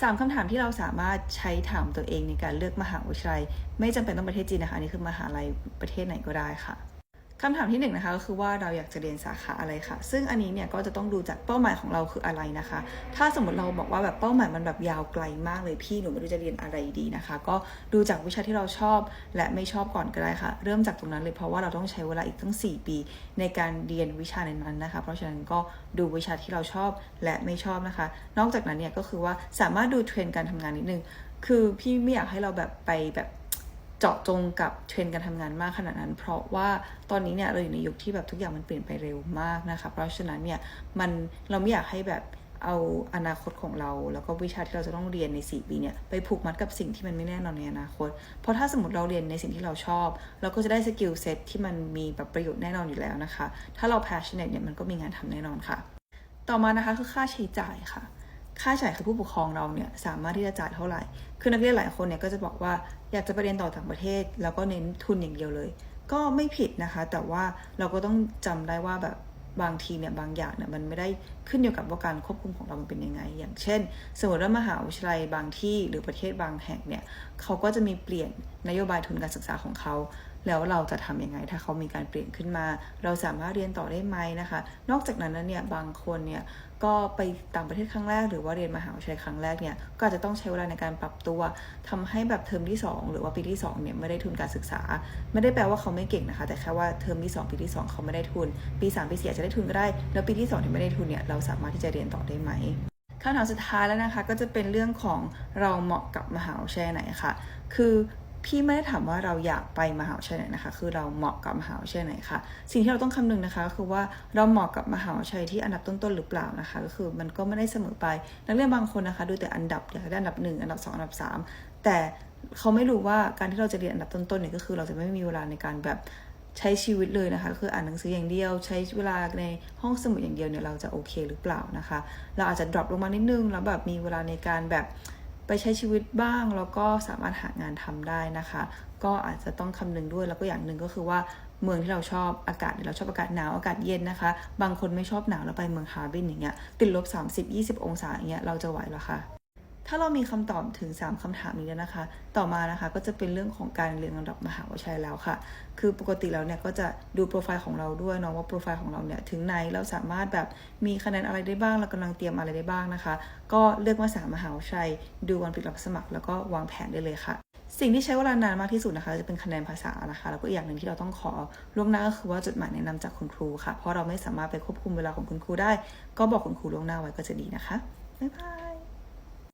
3คำถามที่เราสามารถใช้ถามตัวเองในการเลือกมหาวิทยาลัย ไม่จำเป็นต้องประเทศจีนนะคะอันนี่คือมหาลัยประเทศไหนก็ได้ค่ะ คำถามที่หนึ่งนะคะก็คือว่าเราอยากจะเรียนสาขาอะไรค่ะ ซึ่งอันนี้เนี่ยก็จะต้องดูจากเป้าหมายของเราคืออะไรนะคะ ถ้าสมมติเราบอกว่าแบบเป้าหมายมันแบบยาวไกลมากเลยพี่หนูไม่รู้จะเรียนอะไรดีนะคะ ก็ดูจากวิชาที่เราชอบและไม่ชอบก่อนก็ได้ค่ะ เริ่มจากตรงนั้นเลยเพราะว่าเราต้องใช้เวลาอีกตั้ง 4 ปี ในการเรียนวิชาในนั้นนะคะ เพราะฉะนั้นก็ดูวิชาที่เราชอบและไม่ชอบนะคะ นอกจากนั้นเนี่ยก็คือว่าสามารถดูเทรนด์การทำงานนิดนึงคือพี่ไม่อยากให้เราแบบไปแบบ เจาะจงกับเทรนการทำงานมากขนาดนั้น เพราะว่าตอนนี้เนี่ยเราอยู่ในยุคที่แบบทุกอย่างมันเปลี่ยนไปเร็วมากนะคะ เพราะฉะนั้นเนี่ยมันเราไม่อยากให้แบบเอาอนาคตของเรา แล้วก็วิชาที่เราจะต้องเรียนใน 4 ปีเนี่ยไปผูกมัดกับสิ่งที่มันไม่แน่นอนในอนาคต เพราะถ้าสมมติเราเรียนในสิ่งที่เราชอบ เราก็จะได้สกิลเซ็ตที่มันมีแบบประโยชน์แน่นอนอยู่แล้วนะคะ ถ้าเรา passionate เนี่ยมันก็มีงานทำแน่นอนค่ะ ต่อมานะคะคือค่าใช้จ่ายค่ะ ค่าใช้จ่ายคือผู้ปกครองเราเนี่ยสามารถที่จะจ่ายเท่าไหร่ คือนักเรียนหลายคนเนี่ยก็จะบอกว่าอยากจะไปเรียนต่อต่างประเทศ แล้วก็เน้นทุนอย่างเดียวเลย ก็ไม่ผิดนะคะ แต่ว่าเราก็ต้องจำได้ว่าแบบบางทีเนี่ยบางอย่างเนี่ยมันไม่ได้ขึ้นอยู่กับว่าการควบคุมของเรามันเป็นยังไง อย่างเช่น สมมติว่ามหาวิทยาลัยบางที่หรือประเทศบางแห่งเนี่ยเขาก็จะมีเปลี่ยน นโยบายทุนการศึกษาของเขา แล้วเราจะทำยังไง ถ้าเขามีการเปลี่ยนขึ้นมา เราสามารถเรียนต่อได้ไหมนะคะ นอกจากนั้นแล้วเนี่ยบางคนเนี่ยก็ไปต่างประเทศครั้งแรก หรือว่าเรียนมหาวิทยาลัยครั้งแรกเนี่ยก็อาจจะต้องใช้เวลาในการปรับตัวทำให้แบบเทอมที่ 2 หรือว่าปีที่2เนี่ยไม่ได้ทุนการศึกษา ไม่ได้แปลว่าเขาไม่เก่งนะคะ แต่แค่ว่าเทอมที่ 2 ปีที่ 2 เขาไม่ได้ทุน ปี 3 ปี4อาจจะได้ทุนก็ได้ แล้วปีที่2ที่ไม่ได้ทุนเนี่ยเราสามารถที่จะเรียนต่อได้ไหมคำถามสุดท้ายแล้วนะคะก็จะเป็นเรื่องของเราเหมาะกับมหาวิทยาลัยไหนค่ะ คือ พี่ไม่ได้ถามว่าเราอยากไปมหาวิทยาลัยไหนนะคะ คือเราเหมาะกับมหาวิทยาลัยไหนค่ะสิ่งที่เราต้องคำนึงนะคะก็คือว่าเราเหมาะกับมหาวิทยาลัยที่อันดับต้นๆหรือเปล่านะคะ ก็คือมันก็ไม่ได้เสมอไป นักเรียนบางคนนะคะดูแต่อันดับอยากได้อันดับหนึ่งอันดับสองอันดับสามแต่เขาไม่รู้ว่าการที่เราจะเรียนอันดับต้นๆเนี่ยก็คือเราจะไม่มีเวลาในการแบบใช้ชีวิตเลยนะคะ คืออ่านหนังสืออย่างเดียว ใช้เวลาในห้องสมุดอย่างเดียวเนี่ยเราจะโอเคหรือเปล่านะคะ เราอาจจะ drop ลงมานิดนึงแล้วแบบมีเวลาในการแบบ ไปใช้ชีวิตบ้าง แล้วก็สามารถหางานทำได้นะคะ ก็อาจจะต้องคำนึงด้วยแล้วก็อย่างหนึ่งก็คือว่าเมืองที่เราชอบอากาศเนี่เราชอบอากาศหนาวอากาศเย็นนะคะ บางคนไม่ชอบหนาวแล้วไปเมืองฮาร์บินอย่างเงี้ยติดลบ 30-20 องศาอย่างเงี้ยเราจะไหวหรอคะ ถ้าเรามีคำตอบถึง 3คำถามนี้แล้วนะคะ ต่อมานะคะก็จะเป็นเรื่องของการเรียนลำดับมหาวิทยาลัยแล้วค่ะ คือปกติแล้วเนี่ยก็จะดูโปรไฟล์ของเราด้วยเนาะว่าโปรไฟล์ของเราเนี่ยถึงไหนเราสามารถแบบมีคะแนนอะไรได้บ้างเรากำลังเตรียมอะไรได้บ้างนะคะ ก็เลือกมาสามมหาวิทยาลัยดูวันปิดรับสมัคร แล้วก็วางแผนได้เลยค่ะ สิ่งที่ใช้เวลานานมากที่สุดนะคะ จะเป็นคะแนนภาษานะคะ แล้วก็อีกอย่างหนึ่งที่เราต้องขอล่วงหน้าก็คือว่าจดหมายแนะนำจากคุณครูค่ะ เพราะเราไม่สามารถไปควบคุมเวลาของคุณครูได้ ก็บอกคุณครูล่วงหน้าไว้ก็จะดีนะคะบ๊ายบาย